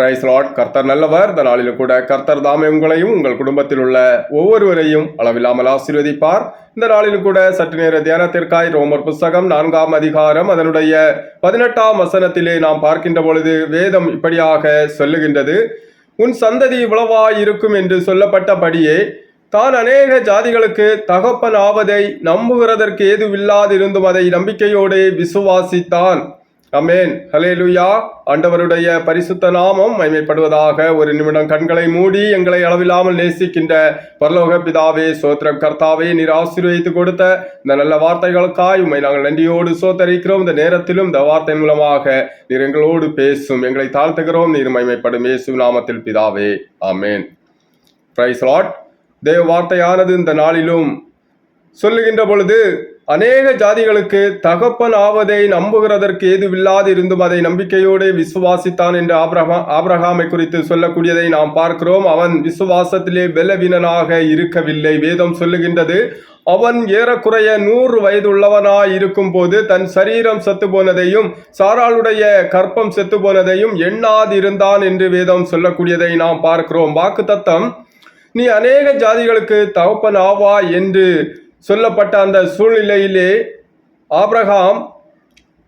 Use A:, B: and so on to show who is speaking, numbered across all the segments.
A: Price Lord கர்த்தர் நல்லவர். இந்த நாளிலும் கூட கர்த்தர் தாமே உங்களையும் உங்கள் குடும்பத்தில் உள்ள ஒவ்வொருவரையும் அளவில்லாமல் ஆசீர்வதிப்பார். இந்த நாளிலும் கூட சற்று நேர தியானத்திற்காய் ரோமர் புஸ்தகம் நான்காம் அதிகாரம் அதனுடைய பதினெட்டாம் வசனத்திலே நாம் பார்க்கின்ற பொழுது வேதம் இப்படியாக சொல்லுகின்றது. உன் சந்ததி இவ்வளவாய் இருக்கும் என்று சொல்லப்பட்டபடியே தான் அநேக ஜாதிகளுக்கு தகப்பன் ஆவதை நம்புகிறதற்கு ஏதுவில்லாதிருந்தும் அதை நம்பிக்கையோடு விசுவாசித்தான். அமேன் ஹலேலுயா ஆண்டவருடைய பரிசுத்த நாமம் மைமைப்படுவதாக ஒரு நிமிடம் கண்களை மூடி எங்களை அளவில்லாமல் நேசிக்கின்ற பரலோக பிதாவே சோத்திரம் கர்த்தாவே நீர் ஆசீர்வதித்து கொடுத்த இந்த நல்ல வார்த்தைகளுக்காய் உண்மை நாங்கள் நன்றியோடு சோத்தரிக்கிறோம். இந்த நேரத்திலும் இந்த வார்த்தை மூலமாக நீர் எங்களோடு பேசும் எங்களை தாழ்த்துகிறோம். நீர் மைமைப்படும் இயேசு நாமத்தில் பிதாவே. ஆமேன். பிரைஸ் லாட் தேவ வார்த்தையானது இந்த நாளிலும் சொல்லுகின்ற பொழுது அநேக ஜாதிகளுக்கு தகப்பன் ஆவதை நம்புகிறதற்கு ஏதுவில்லாது இருந்தும் அதை நம்பிக்கையோடு விசுவாசித்தான் என்று ஆப்ரஹா ஆப்ரஹாமை குறித்து சொல்லக்கூடியதை நாம் பார்க்கிறோம். அவன் விசுவாசத்திலே பலவீனனாக இருக்கவில்லை. வேதம் சொல்லுகின்றது அவன் ஏறக்குறைய நூறு வயதுள்ளவனாய் இருக்கும் போது தன் சரீரம் செத்து போனதையும் சாராளுடைய கற்பம் செத்து போனதையும் எண்ணாதிருந்தான் என்று வேதம் சொல்லக்கூடியதை நாம் பார்க்கிறோம். வாக்கு தத்தம் நீ அநேக ஜாதிகளுக்கு தகப்பன் ஆவா என்று சொல்லப்பட்ட அந்த சூழ்நிலையிலே ஆப்ரஹாம்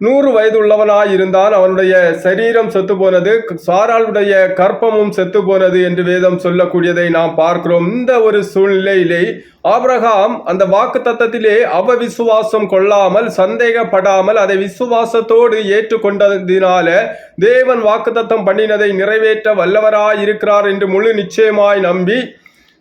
A: நூறு வயதுள்ளவனாய் இருந்தான் அவனுடைய சரீரம் செத்து போனது சாராளுடைய கற்பமும் செத்து போனது என்று வேதம் சொல்லக்கூடியதை நாம் பார்க்கிறோம். இந்த ஒரு சூழ்நிலையிலே ஆப்ரஹாம் அந்த வாக்கு தத்தத்திலே அவ விசுவாசம் கொள்ளாமல் சந்தேகப்படாமல் அதை விசுவாசத்தோடு ஏற்றுக்கொண்டதினால தேவன் வாக்குத்தத்தம் பண்ணினதை நிறைவேற்ற வல்லவராயிருக்கிறார் என்று முழு நிச்சயமாய் நம்பி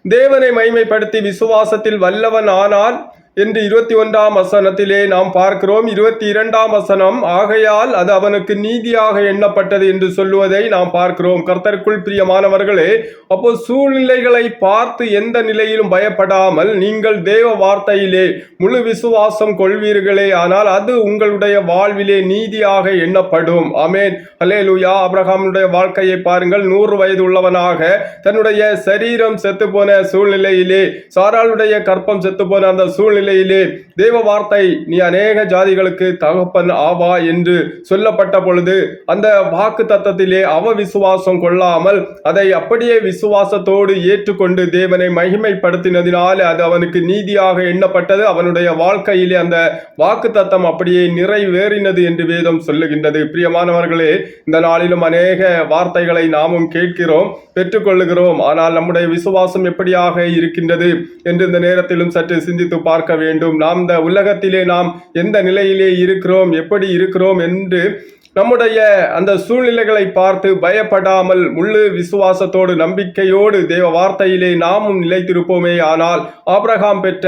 A: தேவனை மைமைப்படுத்தி விசுவாசத்தில் வல்லவன் ஆனால் என்று இருபத்தி ஒன்றாம் வசனத்திலே நாம் பார்க்கிறோம். இருபத்தி இரண்டாம் வசனம் ஆகையால் அது அவனுக்கு நீதியாக எண்ணப்பட்டது என்று சொல்லுவதை நாம் பார்க்கிறோம். கர்த்தருக்குள் பிரியமானவர்களே அப்போ சூழ்நிலைகளை பார்த்து எந்த நிலையிலும் பயப்படாமல் நீங்கள் தேவ வார்த்தையிலே முழு விசுவாசம் கொள்வீர்களே ஆனால் அது உங்களுடைய வாழ்விலே நீதியாக எண்ணப்படும். அமேன் ஹலே லூயா அப்ரஹாமுடைய வாழ்க்கையை பாருங்கள். நூறு வயது உள்ளவனாக தன்னுடைய சரீரம் செத்து போன சூழ்நிலையிலே சாராளுடைய கற்பம் செத்து போன அந்த சூழ்நிலையிலே தேவ வார்த்தை நீ அநேக ஜாதிகளுக்கு தகப்பன் ஆவா என்று சொல்லப்பட்ட பொழுது அந்த வாக்கு தத்தத்திலே அவ விசுவாசம் கொள்ளாமல் அதை அப்படியே விசுவாசத்தோடு ஏற்றுக்கொண்டு தேவனை மகிமைப்படுத்தினதினால அது அவனுக்கு நீதியாக எண்ணப்பட்டது. அவனுடைய வாழ்க்கையிலே அந்த வாக்கு தத்தம் அப்படியே நிறைவேறினது என்று வேதம் சொல்லுகின்றது. பிரியமானவர்களே இந்த நாளிலும் அநேக வார்த்தைகளை நாமும் கேட்கிறோம் பெற்றுக்கொள்ளுகிறோம். ஆனால் நம்முடைய விசுவாசம் எப்படியாக இருக்கின்றது என்று இந்த நேரத்திலும் சற்று சிந்தித்து பார்க்க வேண்டும். நாம் இந்த உலகத்திலே நாம் எந்த நிலையிலே இருக்கிறோம் எப்படி இருக்கிறோம் என்று நம்முடைய அந்த சூழ்நிலைகளை பார்த்து பயப்படாமல் முழு விசுவாசத்தோடு நம்பிக்கையோடு தேவ வார்த்தையிலே நாமும் நிலைத்திருப்போமே. ஆனால் ஆபிரகாம் பெற்ற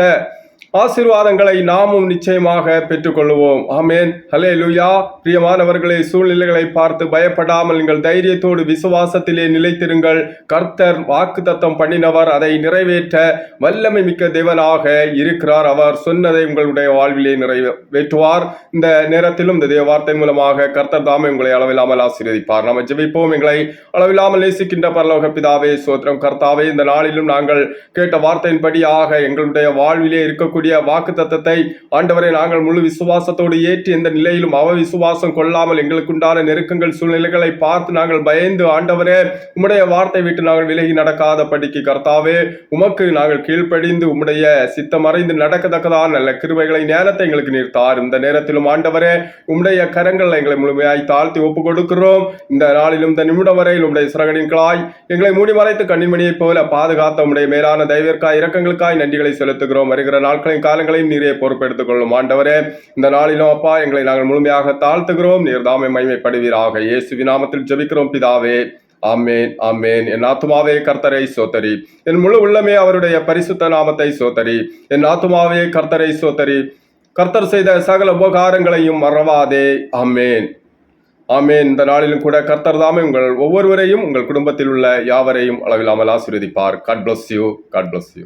A: ஆசீர்வாதங்களை நாமும் நிச்சயமாக பெற்றுக்கொள்வோம் ஆமேன். ஹலே லுயா பிரியமானவர்களே சூழ்நிலைகளை பார்த்து பயப்படாமல் நீங்கள் தைரியத்தோடு விசுவாசத்திலே நிலைத்திருங்கள். கர்த்தர் வாக்கு தத்தம் பண்ணினவர் அதை நிறைவேற்ற வல்லமை மிக்க தேவனாக இருக்கிறார். அவர் சொன்னதை உங்களுடைய வாழ்விலே நிறைவேற்றுவார் இந்த நேரத்திலும் இந்த தேவ வார்த்தை மூலமாக கர்த்தர் தாமே உங்களை அளவில்லாமல் ஆசீர்வதிப்பார். நாம் ஜெபிப்போம். எங்களை அளவில்லாமல் நேசிக்கின்ற பரலோக பிதாவே சோத்திரம் கர்த்தாவே இந்த நாளிலும் நாங்கள் கேட்ட வார்த்தையின்படியாக எங்களுடைய வாழ்விலே இருக்கக்கூடிய வாக்கு தத்தத்தை ஆண்டவரை நாங்கள் முழு விசுவாசத்தோடு ஏற்றி எந்த நிலையிலும் அவ விசுவாசம் கொள்ளாமல் எங்களுக்குண்டான நெருக்கங்கள் சூழ்நிலைகளை பார்த்து நாங்கள் பயந்து ஆண்டவரே உம்முடைய வார்த்தை விட்டு நாங்கள் விலகி நடக்காத படிக்கு கர்த்தாவே உமக்கு நாங்கள் கீழ்ப்படிந்து உம்முடைய சித்தம் அறிந்து நடக்கத்தக்கதான் நல்ல கிருபைகளை நேரத்தை எங்களுக்கு நீர் தார் இந்த நேரத்திலும் ஆண்டவரே உம்முடைய கரங்கள் எங்களை முழுமையாய் தாழ்த்தி ஒப்பு கொடுக்கிறோம் இந்த நாளிலும் இந்த நிமிடம் வரையில் உம்முடைய சிறகடின்களாய் எங்களை மூடி மறைத்து கண்ணின்மணியைப் போல பாதுகாத்த உம்முடைய மேலான தெய்வற்காய் இரக்கங்களுக்காய் நன்றிகளை செலுத்துகிறோம். வருகிற நாட்களையும் காலங்களையும் நீரே பொறுப்பெடுத்துக் கொள்ளும் ஆண்டவரே இந்த நாளிலும் அப்பா எங்களை நாங்கள் முழுமையாக தாழ்த்துகிறோம். நீர் தாமை மகிமைப்படுவீராக. இயேசுவி நாமத்தில் ஜபிக்கிறோம் பிதாவே. ஆமேன் ஆமேன். என் ஆத்துமாவே கர்த்தரை சோத்தரி. என் முழு உள்ளமே அவருடைய பரிசுத்த நாமத்தை சோத்தரி. என் ஆத்துமாவே கர்த்தரை சோத்தரி. கர்த்தர் செய்த சகல உபகாரங்களையும் மறவாதே. ஆமேன். ஆமேன். இந்த நாளிலும் கூட கர்த்தர் தாமே உங்கள் ஒவ்வொருவரையும் உங்கள் குடும்பத்தில் உள்ள யாவரையும் அளவில்லாமல் ஆசீர்வதிப்பார். God bless you God bless you